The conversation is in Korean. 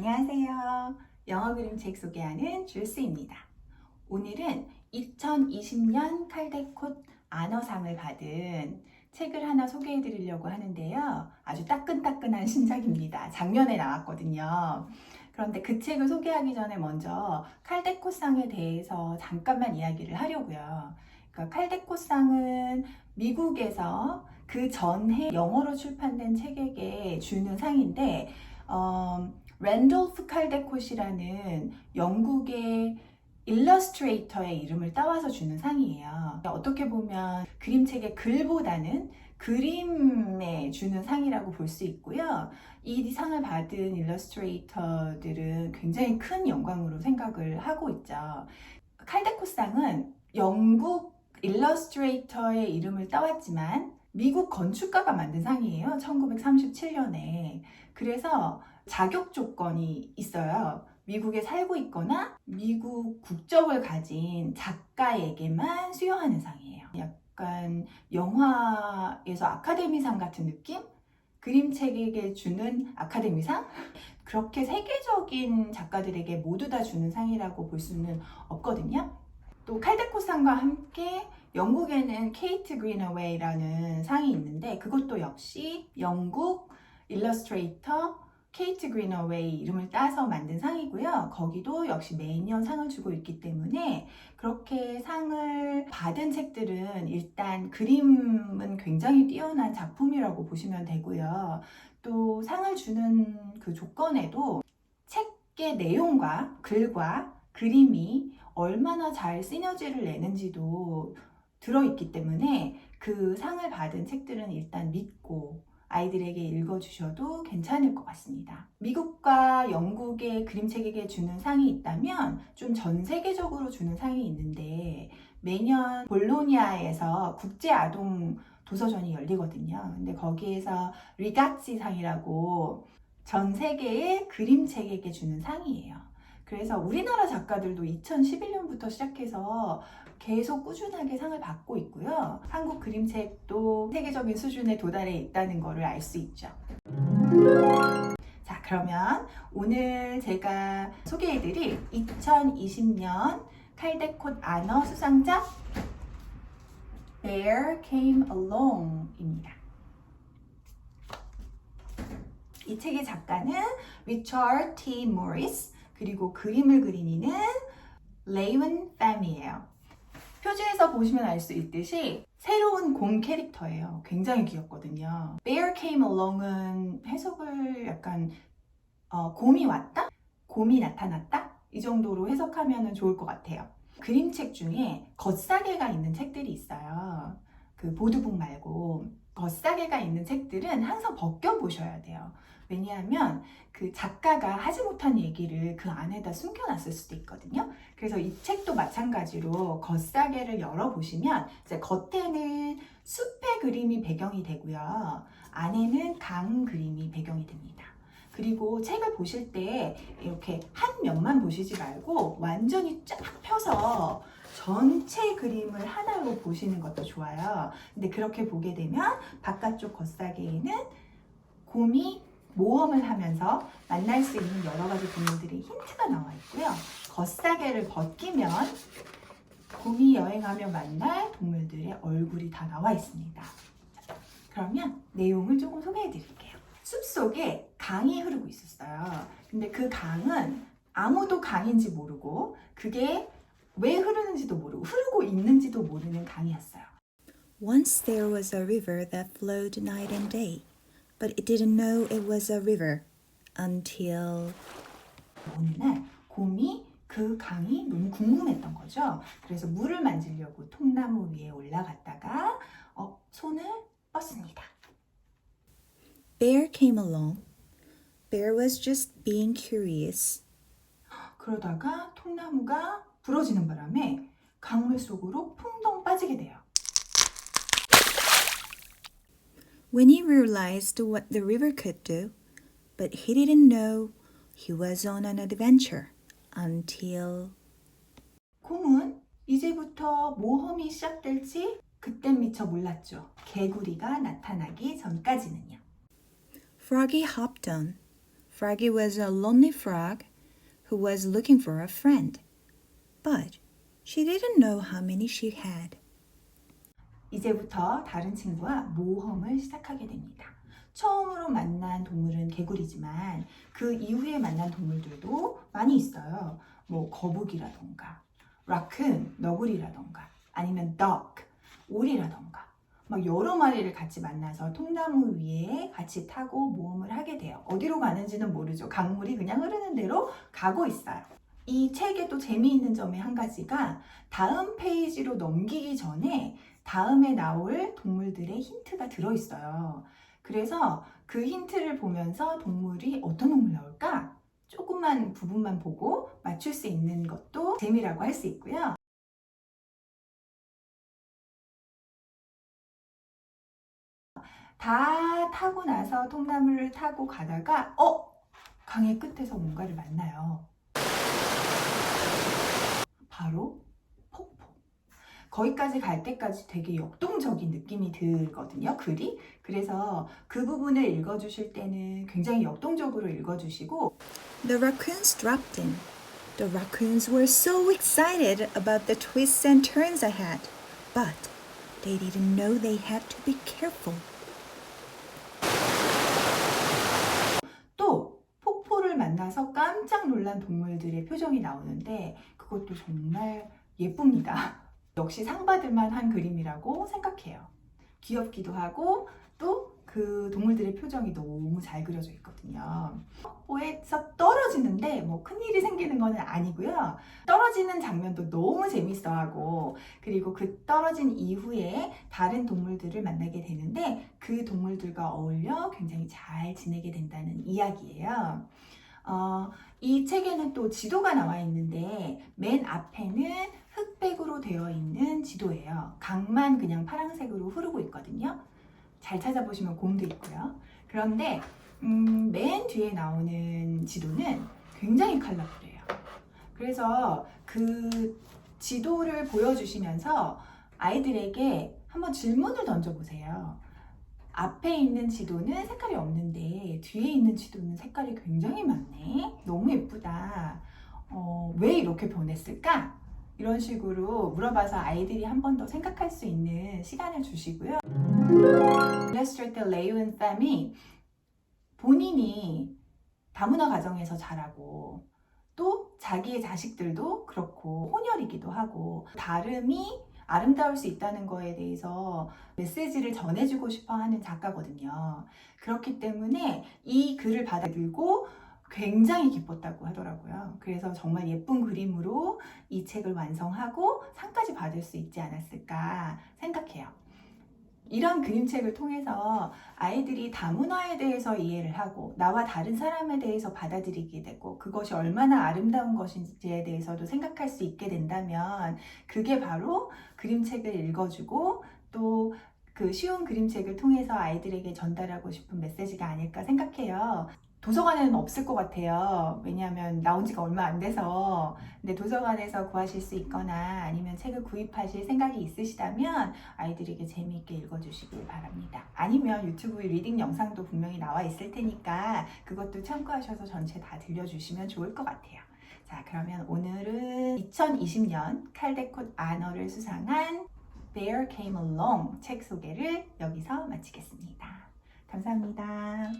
안녕하세요. 영어 그림 책 소개하는 줄스입니다. 오늘은 2020년 칼데콧 안어상을 받은 책을 하나 소개해 드리려고 하는데요. 아주 따끈따끈한 신작입니다. 작년에 나왔거든요. 그런데 그 책을 소개하기 전에 먼저 칼데콧상에 대해서 잠깐만 이야기를 하려고요. 그러니까 칼데콧상은 미국에서 그 전해 영어로 출판된 책에게 주는 상인데 어, 랜돌프 칼데콧이라는 영국의 일러스트레이터의 이름을 따와서 주는 상이에요. 어떻게 보면 그림책의 글보다는 그림에 주는 상이라고 볼 수 있고요. 이 상을 받은 일러스트레이터들은 굉장히 큰 영광으로 생각을 하고 있죠. 칼데콧상은 영국 일러스트레이터의 이름을 따왔지만 미국 건축가가 만든 상이에요. 1937년에. 그래서 자격 조건이 있어요. 미국에 살고 있거나 미국 국적을 가진 작가에게만 수여하는 상이에요. 약간 영화에서 아카데미상 같은 느낌? 그림책에게 주는 아카데미상? 그렇게 세계적인 작가들에게 모두 다 주는 상이라고 볼 수는 없거든요. 또 칼데코상과 함께 영국에는 케이트 그린어웨이라는 상이 있는데 그것도 역시 영국 일러스트레이터 케이트 그린어웨이 이름을 따서 만든 상이고요. 거기도 역시 매년 상을 주고 있기 때문에 그렇게 상을 받은 책들은 일단 그림은 굉장히 뛰어난 작품이라고 보시면 되고요. 또 상을 주는 그 조건에도 책의 내용과 글과 그림이 얼마나 잘 시너지를 내는지도 들어있기 때문에 그 상을 받은 책들은 일단 믿고 아이들에게 읽어주셔도 괜찮을 것 같습니다. 미국과 영국의 그림책에게 주는 상이 있다면 좀 전 세계적으로 주는 상이 있는데 매년 볼로니아에서 국제 아동 도서전이 열리거든요. 근데 거기에서 리가치 상이라고 전 세계의 그림책에게 주는 상이에요. 그래서 우리나라 작가들도 2011년부터 시작해서 계속 꾸준하게 상을 받고 있고요. 한국 그림책도 세계적인 수준에 도달해 있다는 것을 알 수 있죠. 자, 그러면 오늘 제가 소개해드릴 2020년 칼데콧 아너 수상작 Bear Came Along입니다. 이 책의 작가는 리처드 T. 모리스 그리고 그림을 그린 이는 레이븐 팸이에요. 표지에서 보시면 알 수 있듯이 새로운 곰 캐릭터예요. 굉장히 귀엽거든요. Bear came along은 해석을 약간 어, 곰이 왔다? 곰이 나타났다? 이 정도로 해석하면 좋을 것 같아요. 그림책 중에 겉사계가 있는 책들이 있어요. 그 보드북 말고 겉사계가 있는 책들은 항상 벗겨보셔야 돼요. 왜냐하면 그 작가가 하지 못한 얘기를 그 안에다 숨겨놨을 수도 있거든요. 그래서 이 책도 마찬가지로 겉사계를 열어보시면 이제 겉에는 숲의 그림이 배경이 되고요. 안에는 강 그림이 배경이 됩니다. 그리고 책을 보실 때 이렇게 한 면만 보시지 말고 완전히 쫙 펴서 전체 그림을 하나로 보시는 것도 좋아요. 근데 그렇게 보게 되면 바깥쪽 겉사계에는 곰이 모험을 하면서 만날 수 있는 여러 가지 동물들의 힌트가 나와 있고요. 겉사계를 벗기면 곰이 여행하며 만날 동물들의 얼굴이 다 나와 있습니다. 자, 그러면 내용을 조금 소개해 드릴게요. 숲 속에 강이 흐르고 있었어요. 근데 그 강은 아무도 강인지 모르고 그게 왜 흐르는지도 모르고 흐르고 있는지도 모르는 강이었어요. Once there was a river that flowed night and day, but it didn't know it was a river until 어느 날 곰이 그 강이 너무 궁금했던 거죠. 그래서 물을 만지려고 통나무 위에 올라갔다가 어, 손을 뻗습니다. Bear came along. Bear was just being curious. 그러다가 통나무가 부러지는 바람에 강물 속으로 풍덩 빠지게 돼요. When he realized what the river could do, but he didn't know he was on an adventure until 곰은 이제부터 모험이 시작될지 그땐 미처 몰랐죠. 개구리가 나타나기 전까지는요. Froggy hopped on. Froggy was a lonely frog who was looking for a friend. But she didn't know how many she had. 이제부터 다른 친구와 모험을 시작하게 됩니다. 처음으로 만난 동물은 개구리지만 그 이후에 만난 동물들도 많이 있어요. 뭐 거북이라던가, 라큰, 너구리라던가, 아니면 duck, 오리라던가 막 여러 마리를 같이 만나서 통나무 위에 같이 타고 모험을 하게 돼요. 어디로 가는지는 모르죠. 강물이 그냥 흐르는 대로 가고 있어요. 이 책의 또 재미있는 점의 한 가지가 다음 페이지로 넘기기 전에 다음에 나올 동물들의 힌트가 들어있어요. 그래서 그 힌트를 보면서 동물이 어떤 동물 나올까? 조금만 부분만 보고 맞출 수 있는 것도 재미라고 할 수 있고요. 다 타고 나서 통나무를 타고 가다가 어? 강의 끝에서 뭔가를 만나요. 바로. 거기까지 갈 때까지 되게 역동적인 느낌이 들거든요, 글이. 그래서 그 부분을 읽어주실 때는 굉장히 역동적으로 읽어주시고, The raccoons dropped in. The raccoons were so excited about the twists and turns ahead, but they didn't know they had to be careful. 또 폭포를 만나서 깜짝 놀란 동물들의 표정이 나오는데, 그것도 정말 예쁩니다. 역시 상 받을 만한 그림이라고 생각해요. 귀엽기도 하고, 또 그 동물들의 표정이 너무 잘 그려져 있거든요. 폭포에서 떨어지는데 뭐 큰일이 생기는 건 아니고요. 떨어지는 장면도 너무 재밌어 하고, 그리고 그 떨어진 이후에 다른 동물들을 만나게 되는데, 그 동물들과 어울려 굉장히 잘 지내게 된다는 이야기예요. 어, 이 책에는 또 지도가 나와 있는데, 맨 앞에는 되어 있는 지도예요. 강만 그냥 파란색으로 흐르고 있거든요. 잘 찾아보시면 곰도 있고요. 그런데 음, 맨 뒤에 나오는 지도는 굉장히 컬러풀해요. 그래서 그 지도를 보여주시면서 아이들에게 한번 질문을 던져보세요. 앞에 있는 지도는 색깔이 없는데 뒤에 있는 지도는 색깔이 굉장히 많네. 너무 예쁘다. 어, 왜 이렇게 변했을까? 이런 식으로 물어봐서 아이들이 한 번 더 생각할 수 있는 시간을 주시고요. 일러스트레이터 레이온 팜이 본인이 다문화 가정에서 자라고 또 자기의 자식들도 그렇고 혼혈이기도 하고 다름이 아름다울 수 있다는 거에 대해서 메시지를 전해주고 싶어 하는 작가거든요. 그렇기 때문에 이 글을 받아들고 굉장히 기뻤다고 하더라고요. 그래서 정말 예쁜 그림으로 이 책을 완성하고 상까지 받을 수 있지 않았을까 생각해요. 이런 그림책을 통해서 아이들이 다문화에 대해서 이해를 하고 나와 다른 사람에 대해서 받아들이게 되고 그것이 얼마나 아름다운 것인지에 대해서도 생각할 수 있게 된다면 그게 바로 그림책을 읽어주고 또 그 쉬운 그림책을 통해서 아이들에게 전달하고 싶은 메시지가 아닐까 생각해요. 도서관에는 없을 것 같아요. 왜냐하면 나온 지가 얼마 안 돼서. 근데 도서관에서 구하실 수 있거나 아니면 책을 구입하실 생각이 있으시다면 아이들에게 재미있게 읽어주시길 바랍니다. 아니면 유튜브 리딩 영상도 분명히 나와 있을 테니까 그것도 참고하셔서 전체 다 들려주시면 좋을 것 같아요. 자, 그러면 오늘은 2020년 칼데콧 아너를 수상한 Bear Came Along 책 소개를 여기서 마치겠습니다. 감사합니다.